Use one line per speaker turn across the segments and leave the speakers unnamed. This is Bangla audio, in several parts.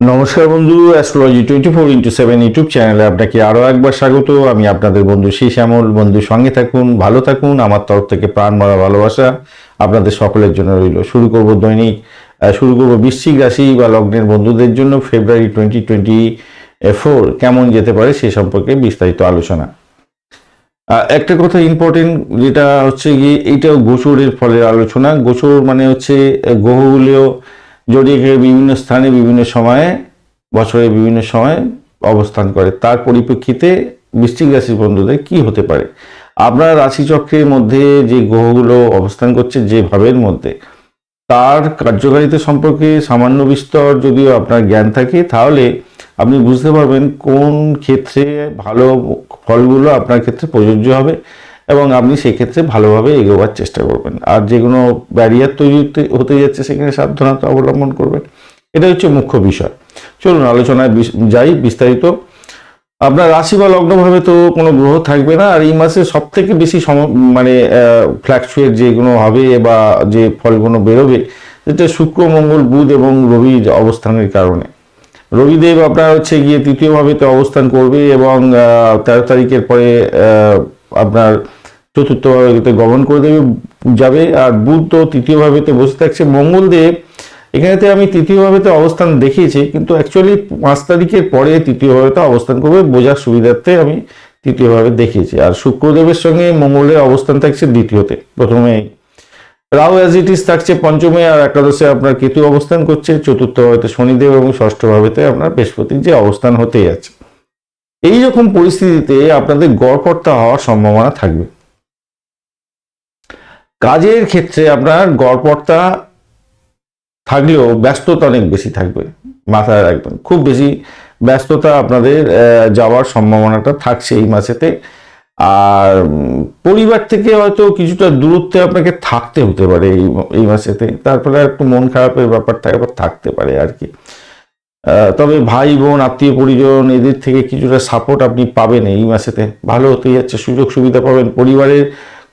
নমস্কার বন্ধু astrology twenty four into seven YouTube চ্যানেলে আপনাকে আরও একবার স্বাগত। আমি আপনাদের বন্ধু সেই শ্যামল। বন্ধু, সঙ্গে থাকুন, ভালো থাকুন, আমার তরফ থেকে প্রাণ মারা ভালোবাসা আপনাদের সকলের জন্য রইল। শুরু করব দৈনিক শুরু করব বৃশ্চিক রাশি বা লগ্নের বন্ধুদের জন্য ফেব্রুয়ারি টোয়েন্টি টোয়েন্টি ফোর কেমন যেতে পারে সে সম্পর্কে বিস্তারিত আলোচনা। একটা কথা ইম্পর্টেন্ট যেটা হচ্ছে গিয়ে এইটাও গোচরের ফলের আলোচনা। গোচর মানে হচ্ছে গ্রহগুলিও জড়িয়ে বিভিন্ন স্থানে, বিভিন্ন সময়ে বছরের বিভিন্ন সময়ে অবস্থান করে, তার পরিপ্রেক্ষিতে বৃশ্চিক রাশির বন্ধুদের কি হতে পারে? আপনার রাশিচক্রের মধ্যে যে গ্রহগুলো অবস্থান করছে যে ভাবের মধ্যে, তার কার্যকারিতা সম্পর্কে সামান্য বিস্তর যদিও আপনার জ্ঞান থাকে, তাহলে আপনি বুঝতে পারবেন কোন ক্ষেত্রে ভালো ফলগুলো আপনার ক্ষেত্রে প্রযোজ্য হবে। এবং আপনি সেই ক্ষেত্রে ভালোভাবে এগোবার চেষ্টা করবেন। আর যে কোনো ব্যারিয়ার তৈরি হতে- যাচ্ছে সেখানে সাবধানতা অবলম্বন করবেন। এটা হচ্ছে মুখ্য বিষয়। চলুন আলোচনায় যাই বিস্তারিত। আপনার রাশি বা লগ্নভাবে তো কোনো গ্রহ থাকবে না। আর এই মাসে সব থেকে বেশি সম মানে ফ্ল্যাকচুয়েট যেগুলো হবে বা যে ফলগুলো বেরোবে, সেটা শুক্র, মঙ্গল, বুধ এবং রবির অবস্থানের কারণে। রবিদেব আপনার হচ্ছে গিয়ে তৃতীয় ভাবেতে অবস্থান করবে এবং তেরো তারিখের পরে আপনার চতুর্থ ভাবেতে গমন করে দেবে, যাবে। আর বুধ তো তৃতীয় ভাবেতে বসে থাকছে। মঙ্গলদেব, এখানেতে আমি তৃতীয় ভাবেতে অবস্থান দেখিয়েছি, কিন্তু অ্যাকচুয়ালি পাঁচ তারিখের পরে তৃতীয় ভাবেতে অবস্থান করবে বোঝার সুবিধার্থে আমি তৃতীয় ভাবে দেখিয়েছি। আর শুক্রদেবের সঙ্গে মঙ্গলের অবস্থান থাকছে দ্বিতীয়তে, প্রথমে। রাহু অ্যাজ ইট ইজ থাকছে পঞ্চমে, আর একাদশে আপনার কেতু অবস্থান করছে। চতুর্থ ভাবেতে শনিদেব এবং ষষ্ঠ ভাবেতে আপনার বৃহস্পতির যে অবস্থান হতেই আছে। এই রকম পরিস্থিতিতে আপনাদের গড়পড়তা হওয়ার সম্ভাবনা থাকবে। কাজের ক্ষেত্রে আপনার গড়পড়তা থাকলেও ব্যস্ততা অনেক বেশি থাকবে, মাথায় রাখবেন। খুব বেশি ব্যস্ততা আপনাদের যাওয়ার সম্ভাবনাটা থাকছে এই মাসেতে। আর পরিবার থেকে হয়তো কিছুটা দূরত্বে আপনাকে থাকতে হতে পারে এই এই মাসেতে। তারপরে একটু মন খারাপের একবার থাকতে পারে আর কি। তবে ভাই, বোন, আত্মীয়, পরিজন, এদের থেকে কিছুটা সাপোর্ট আপনি পাবেন এই মাসেতে। ভালো হতে যাচ্ছে সুযোগ সুবিধা পাবেন। পরিবারের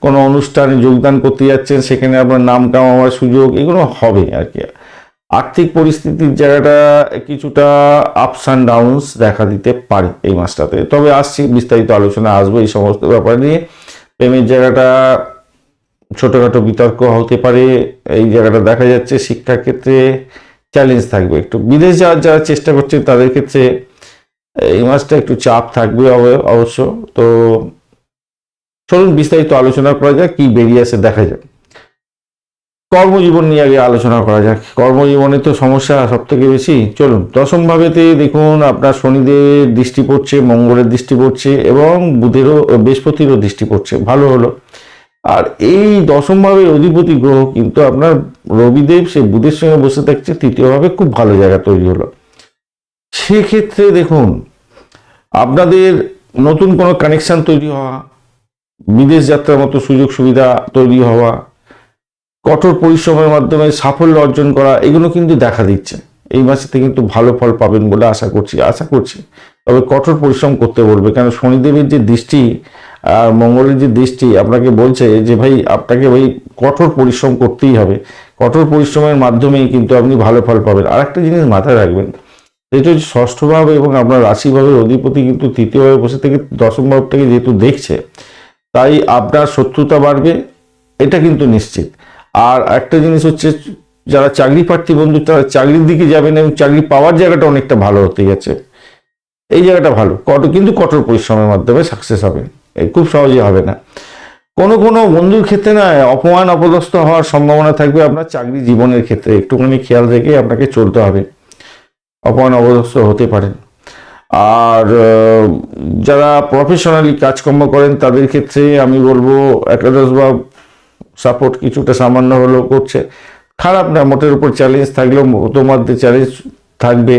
কোনো অনুষ্ঠানে যোগদান করতে যাচ্ছেন, সেখানে আপনার নাম কামাবার সুযোগ, এগুলো হবে আর কি। আর্থিক পরিস্থিতির জায়গাটা কিছুটা আপস অ্যান্ড ডাউনস দেখা দিতে পারে এই মাসটাতে। তবে আসছি, বিস্তারিত আলোচনা আসবে এই সমস্ত ব্যাপার নিয়ে। প্রেমের জায়গাটা ছোটোখাটো বিতর্ক হতে পারে, এই জায়গাটা দেখা যাচ্ছে শিক্ষার ক্ষেত্রে চ্যালেঞ্জ থাকবে। একটু বিদেশ যাওয়ার যারা চেষ্টা করছে, তাদের ক্ষেত্রে এই মাসটা একটু চাপ থাকবে অব- অবশ্য। তো চলুন বিস্তারিত আলোচনা করা যাক, কি বেরিয়ে আসে দেখা যাক। কর্মজীবন নিয়ে আগে আলোচনা করা যাক। কর্মজীবনে তো সমস্যা সব থেকে বেশি। চলুন, দশম ভাবেতে দেখুন, আপনার শনিদের দৃষ্টি পড়ছে, মঙ্গলের দৃষ্টি পড়ছে, এবং বুধেরও, বৃহস্পতিরও দৃষ্টি পড়ছে। ভালো হলো। আর এই দশম ভাবের অধিপতি গ্রহ কিন্তু আপনার রবিদেব, সে বুধের সঙ্গে বসে থাকছে তৃতীয়ভাবে খুব ভালো জায়গা তৈরি হলো। সেক্ষেত্রে দেখুন, আপনাদের নতুন কোনো কানেকশান তৈরি হওয়া বিদেশ যাত্রার মতো সুযোগ সুবিধা তৈরি হওয়া, কঠোর পরিশ্রমের মাধ্যমে সাফল্য অর্জন করা, এগুলো কিন্তু দেখা দিচ্ছে। এই মাসেতে কিন্তু ভালো ফল পাবেন বলে আশা করছি আশা করছি। তবে কঠোর পরিশ্রম করতে বলবে, কেন শনিদেবের যে দৃষ্টি আর মঙ্গলের যে দৃষ্টি, আপনাকে বলছে যে, ভাই, আপনাকে ভাই, কঠোর পরিশ্রম করতেই হবে। কঠোর পরিশ্রমের মাধ্যমেই কিন্তু আপনি ভালো ফল পাবেন। আর একটা জিনিস মাথায় রাখবেন যেটা হচ্ছে ষষ্ঠ ভাব এবং আপনার রাশি ভাবের অধিপতি কিন্তু তৃতীয়ভাবে বসে থেকে দশম ভাবটাকে যেহেতু দেখছে তাই আপনার শত্রুতা বাড়বে, এটা কিন্তু নিশ্চিত। আর একটা জিনিস হচ্ছে, যারা চাকরি প্রার্থী বন্ধু, তারা চাকরির দিকে যাবেন এবং চাকরি পাওয়ার জায়গাটা অনেকটা ভালো হতে গেছে। এই জায়গাটা ভালো। কঠোর কিন্তু কঠোর পরিশ্রমের মাধ্যমে সাকসেস হবে। খুব সহজে হবে না। কোনো কোনো বন্ধুর ক্ষেত্রে না, অপমান, অপদস্থ হওয়ার সম্ভাবনা থাকবে আপনার চাকরি জীবনের ক্ষেত্রে। একটুখানি খেয়াল রেখে আপনাকে চলতে হবে। অপমান, অপদস্থ হতে পারেন। আর যারা প্রফেশনালি কাজকর্ম করেন, তাদের ক্ষেত্রে আমি বলব, একাদশ বা সাপোর্ট কিছুটা সামান্য হলেও করছে। খারাপ না, মোটের উপর চ্যালেঞ্জ থাকলেও তোমাদের চ্যালেঞ্জ থাকবে,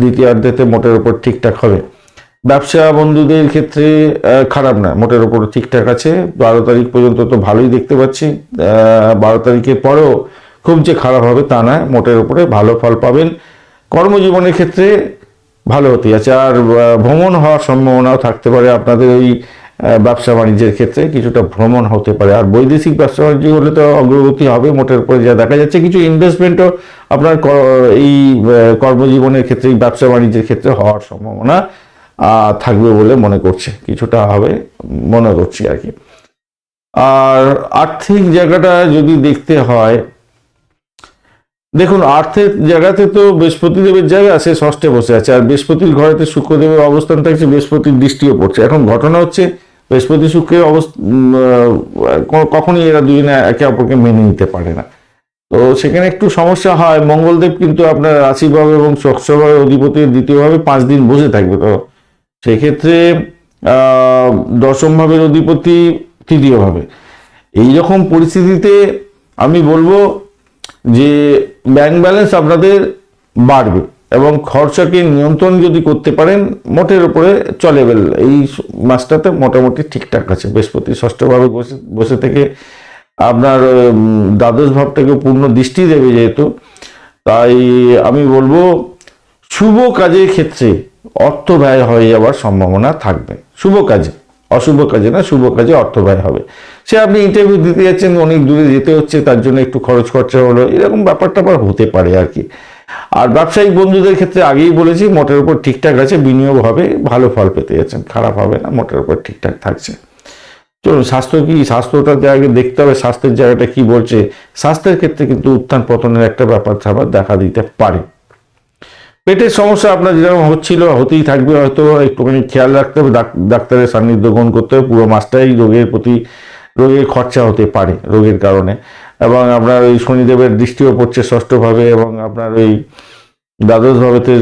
দ্বিতীয়ার্ধেতে মোটের উপর ঠিকঠাক হবে। ব্যবসা বন্ধুদের ক্ষেত্রে খারাপ না, মোটের উপর ঠিকঠাক আছে। বারো তারিখ পর্যন্ত তো ভালোই দেখতে পাচ্ছি। বারো তারিখের পরেও খুব যে খারাপ হবে তা নয় মোটের উপরে ভালো ফল পাবেন। কর্মজীবনের ক্ষেত্রে ভালো হতে আছে আর ভ্রমণ হওয়ার সম্ভাবনাও থাকতে পারে আপনাদের ওই ব্যবসা বাণিজ্যের ক্ষেত্রে, কিছুটা ভ্রমণ হতে পারে। আর বৈদেশিক ব্যবসা বাণিজ্য হলে তো অগ্রগতি হবে, মোটের উপরে যা দেখা যাচ্ছে, কিছু ইনভেস্টমেন্টও আপনার এই কর্মজীবনের ক্ষেত্রে ব্যবসা বাণিজ্যের ক্ষেত্রে হওয়ার সম্ভাবনা থাকবে বলে মনে করছে। কিছুটা হবে, মনে করছি আর কি। আর আর্থিক জায়গাটা যদি দেখতে হয় দেখুন আর্থের জায়গাতে তো বৃহস্পতি দেবের জায়গা সে ষষ্ঠে বসে আছে। আর বৃহস্পতির ঘরেতে শুক্রদেবের অবস্থান থাকছে বৃহস্পতির দৃষ্টিও পড়ছে। এখন ঘটনা হচ্ছে বৃহস্পতি শুক্রের অবস্থা কখনই এরা দুজনে একে অপরকে মেনে নিতে পারে না। তো সেখানে একটু সমস্যা হয়। মঙ্গলদেব কিন্তু আপনার রাশিভাবে এবং সক্ষভাবে অধিপতি দ্বিতীয়ভাবে পাঁচ দিন বসে থাকবে। তো সেক্ষেত্রে আহ, দশম ভাবের অধিপতি তৃতীয়ভাবে। এই রকম পরিস্থিতিতে আমি বলব যে ব্যাংক ব্যালেন্স আপনাদের বাড়বে এবং খরচাকে নিয়ন্ত্রণ যদি করতে পারেন, মোটের উপরে চলে গেল এই মাসটাতে মোটামুটি ঠিকঠাক আছে। বৃহস্পতি ষষ্ঠভাবে বসে বসে থেকে আপনার দ্বাদশ ভাবটাকে পূর্ণ দৃষ্টি দেবে যেহেতু। তাই আমি বলব, শুভ কাজের ক্ষেত্রে অর্থ ব্যয় হয়ে যাওয়ার সম্ভাবনা থাকবে। শুভ কাজে। অশুভ কাজে না, শুভ কাজে অর্থ ব্যয় হবে। সে আপনি ইন্টারভিউ দিতে যাচ্ছেন, অনেক দূরে যেতে হচ্ছে, তার জন্য একটু খরচ খরচা হলো, এরকম ব্যাপারটা আবার হতে পারে আর কি। আর ব্যবসায়িক বন্ধুদের ক্ষেত্রে আগেই বলেছি, মোটের উপর ঠিকঠাক আছে, বিনিয়োগ হবে, ভালো ফল পেতে যাচ্ছেন, খারাপ হবে না, মোটের উপর ঠিকঠাক থাকছে। চলুন, স্বাস্থ্য কি, স্বাস্থ্যটা জায়গায় দেখতে হবে, স্বাস্থ্যের জায়গাটা কি বলছে, স্বাস্থ্যের ক্ষেত্রে কিন্তু উত্থান পতনের একটা ব্যাপার আবার দেখা দিতে পারে। পেটের সমস্যা আপনার যেরকম হচ্ছিল, হতেই থাকবে হয়তো, একটুখানি খেয়াল রাখতে হবে, ডাক- ডাক্তারের সান্নিধ্য গ্রহণ করতে হবে, পুরো মাসটাই রোগের প্রতি, রোগের খরচা হতে পারে রোগের কারণে। এবং আপনার ওই শনিদেবের দৃষ্টিও পড়ছে ষষ্ঠভাবে এবং আপনার ওই দ্বাদশ ভাবেতে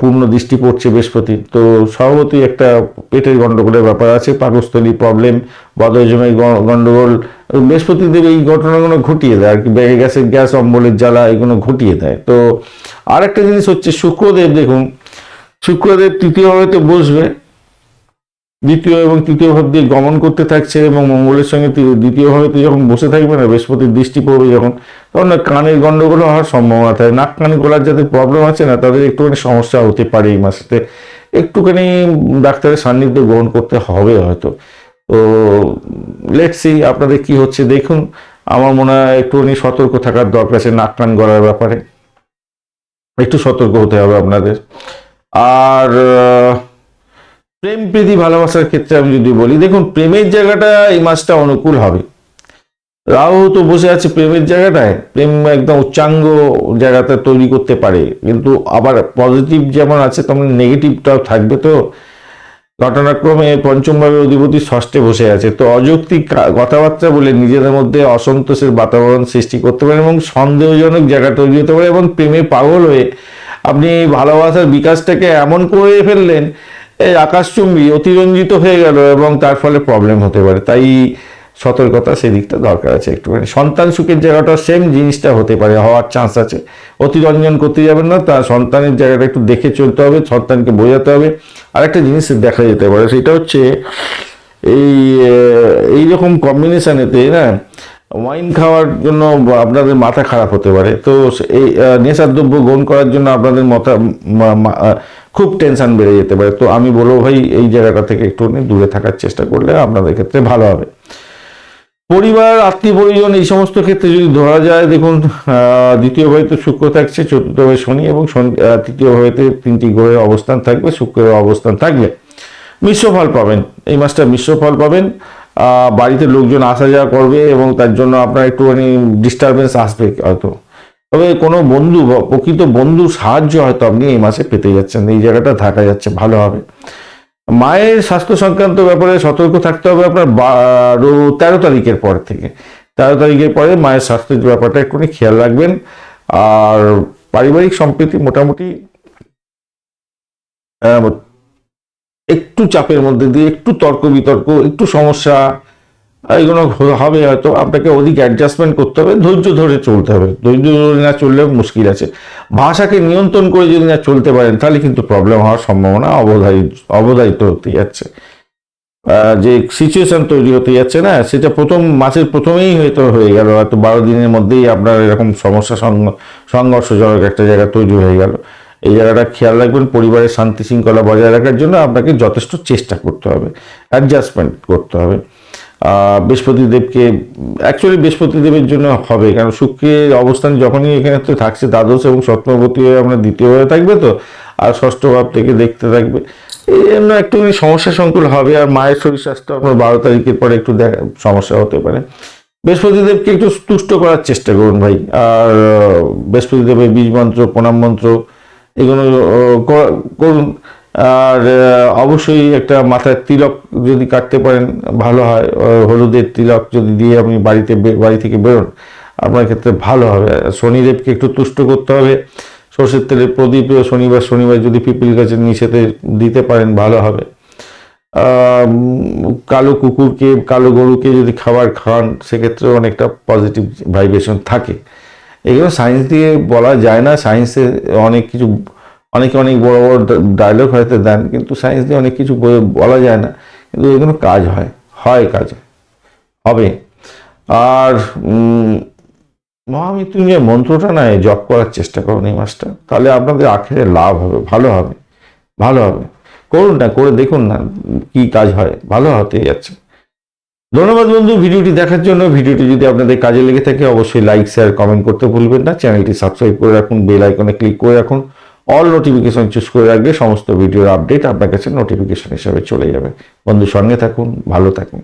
পূর্ণ দৃষ্টি পড়ছে বৃহস্পতি। তো স্বভাবতই একটা পেটের গণ্ডগোলের ব্যাপার আছে, পাকস্থলী প্রবলেম বদজমের গণ্ডগোল গন্ডগোল। বৃহস্পতি দেব এই ঘটনাগুলো ঘটিয়ে দেয়, আর কি ব্যাগে গ্যাসের গ্যাস, অম্বলের জ্বালা, এগুলো ঘটিয়ে দেয়। তো আর একটা জিনিস হচ্ছে শুক্রদেব, দেখুন, শুক্রদেব তৃতীয় ভাবেতে বসবে দ্বিতীয় এবং তৃতীয় ভাব দিয়ে গমন করতে থাকছে এবং মঙ্গলের সঙ্গে দ্বিতীয় ভাবেতে যখন বসে থাকবে না, বৃহস্পতির দৃষ্টি পড়বে যখন, তখন না কানের গন্ডগোল হওয়ার সম্ভাবনা থাকে। নাক কানে গলার যাদের প্রবলেম আছে না, তাদের একটুখানি সমস্যা হতে পারে এই মাসেতে একটুখানি ডাক্তারের সান্নিধ্য গ্রহণ করতে হবে হয়তো। তো লেট সি আপনাদের কি হচ্ছে। দেখুন, আমার মনে হয় একটুখানি সতর্ক থাকার দরকার আছে নাক কান গলার ব্যাপারে। একটু সতর্ক হতে হবে আপনাদের। আর প্রেম প্রীতি ভালোবাসার ক্ষেত্রে আমি যদি বলি, দেখুন, প্রেমের জায়গাটা এই মাসটা অনুকূল হবে। রাহু তো বসে আছে প্রেমের জায়গাটায়, প্রেম একদম উচ্চাঙ্গ জায়গাটা তৈরি করতে পারে, কিন্তু আবার পজিটিভ যেমন আছে, তেমন নেগেটিভটাও থাকবে তো। ঘটনাক্রমে পঞ্চমভাবে অধিপতি ষষ্ঠে বসে আছে, তো অযৌক্তিক কথাবার্তা বলে নিজেদের মধ্যে অসন্তোষের বাতাবরণ সৃষ্টি করতে পারে এবং সন্দেহজনক জায়গা তৈরি হতে পারে এবং প্রেমে পাগল হয়ে আপনি ভালোবাসার বিকাশটাকে এমন করে ফেললেন আকাশচুম্বী অতিরঞ্জিত হয়ে গেল এবং তার ফলে প্রবলেম হতে পারে। তাই সতর্কতা সেদিকটা দরকার আছে একটুখানি। সন্তান সুখের জায়গাটা সেম জিনিসটা হতে পারে, হওয়ার চান্স আছে। অতিরঞ্জন করতে যাবেন না, তা সন্তানের জায়গাটা একটু দেখে চলতে হবে, সন্তানকে বোঝাতে হবে। আর একটা জিনিস দেখা যেতে পারে, সেটা হচ্ছে এই এই রকম কম্বিনেশনেতে না ওয়াইন খাওয়ার জন্য আপনাদের মাথা খারাপ হতে পারে। তো এই নেশার দ্রব্য গ্রহণ করার জন্য আপনাদের মাথা খুব টেনশন বেড়ে যেতে পারে। তো আমি বলব ভাই, এই জায়গাটা থেকে একটুখানি দূরে থাকার চেষ্টা করলে আপনাদের ক্ষেত্রে ভালো হবে। পরিবার আত্মীয় পরিজন এই সমস্ত ক্ষেত্রে যদি ধরা যায়, দেখুন দ্বিতীয় ভাবেতে শুক্র থাকছে, চতুর্থ ভাবে শনি এবং তৃতীয় ভাবেতে তিনটি গ্রহের অবস্থান থাকবে, শুক্রের অবস্থান থাকবে মিশ্র ফল পাবেন। এই মাসটা মিশ্র ফল পাবেন বাড়িতে লোকজন আসা যাওয়া করবে এবং তার জন্য আপনার একটুখানি ডিস্টারবেন্স আসবে হয়তো। তবে কোনো বন্ধু বা প্রকৃত বন্ধু সাহায্য হয়তো আপনি এই মাসে পেতে যাচ্ছেন, এই জায়গাটা থাকা যাচ্ছে, ভালো হবে। মায়ের স্বাস্থ্য সংক্রান্ত ব্যাপারে সতর্ক থাকতে হবে আপনার বারো তেরো তারিখের পর থেকে। তেরো তারিখের পরে মায়ের স্বাস্থ্যের ব্যাপারটা একটুখানি খেয়াল রাখবেন। আর পারিবারিক সম্প্রীতি মোটামুটি একটু চাপের মধ্যে দিয়ে, একটু তর্ক বিতর্ক, একটু সমস্যা এগুলো হ- হবে হয়তো, আপনাকে অধিক অ্যাডজাস্টমেন্ট করতে হবে, ধৈর্য ধরে চলতে হবে। ধৈর্য ধরে না চললে মুশকিল আছে। ভাষাকে নিয়ন্ত্রণ করে যদি না চলতে পারেন, তাহলে কিন্তু প্রবলেম হওয়ার সম্ভাবনা অবধারিত অবধারিত হতে যাচ্ছে। যে সিচুয়েশন তৈরি হতে যাচ্ছে না, সেটা প্রথম, মাসের প্রথমেই হয়তো হয়ে গেল। হয়তো বারো দিনের মধ্যেই আপনার এরকম সমস্যা সংঘর্ষজনক একটা জায়গা তৈরি হয়ে গেল। এই জায়গাটা খেয়াল রাখবেন, পরিবারের শান্তি শৃঙ্খলা বজায় রাখার জন্য আপনাকে যথেষ্ট চেষ্টা করতে হবে অ্যাডজাস্টমেন্ট করতে হবে। বৃহস্পতিদেবকে অ্যাকচুয়ালি বৃহস্পতিদেবের জন্য হবে, কারণ শুক্রের অবস্থান যখনই এখানে তো থাকছে, দ্বাদশ এবং সপ্তমপতি হয়ে আমরা দ্বিতীয় হয়ে থাকবে তো, আর ষষ্ঠ ভাব থেকে দেখতে থাকবে। এই জন্য একটুখানি সমস্যা সংকুল হবে, আর মায়ের শরীর স্বাস্থ্য আপনার বারো তারিখের পরে একটু সমস্যা হতে পারে। বৃহস্পতিদেবকে একটু তুষ্ট করার চেষ্টা করুন ভাই, আর বৃহস্পতিদেবের বীজ মন্ত্র, প্রণাম মন্ত্র, এগুলো করুন। আর অবশ্যই একটা মাথায় তিলক যদি কাটতে পারেন, ভালো হয়। হলুদের তিলক যদি দিয়ে আপনি বাড়িতে বাড়ি থেকে বেরোন, আপনার ক্ষেত্রে ভালো হবে। শনিদেবকে একটু তুষ্ট করতে হবে। সর্ষের তেলের প্রদীপ শনিবার শনিবার যদি পিপিল গাছের নিচেতে দিতে পারেন, ভালো হবে। কালো কুকুরকে, কালো গরুকে যদি খাবার খান সেক্ষেত্রে অনেকটা পজিটিভ ভাইব্রেশন থাকে। এগুলো সায়েন্স দিয়ে বলা যায় না। সায়েন্সে অনেক কিছু অনেকে অনেক বড় বড় ডায়লগ হয়তো দেন, কিন্তু সায়েন্স দিয়ে অনেক কিছু বলে- যায় না। কিন্তু এগুলো কাজ হয় হয় কাজ হবে। আর মহামৃত্যুঞ্জয় মন্ত্রটা নয় জপ করার চেষ্টা করুন এই মাসটা, তাহলে আপনাদের আখেরে লাভ হবে, ভালো হবে ভালো হবে। করুন না, করে দেখুন না কি কাজ হয়, ভালো হতে যাচ্ছে। ধন্যবাদ বন্ধু, ভিডিওটি দেখার জন্য। ভিডিওটি যদি আপনাদের কাজে লেগে থাকে, অবশ্যই লাইক শেয়ার কমেন্ট করতে ভুলবেন না। চ্যানেলটি সাবস্ক্রাইব করে রাখুন বেল আইকনে ক্লিক করে রাখুন। অল নোটিফিকেশন চুজ করে রাখবে, সমস্ত ভিডিওর আপডেট আপনার কাছে নোটিফিকেশন হিসাবে চলে যাবে। বন্ধু, সঙ্গে থাকুন, ভালো থাকুন।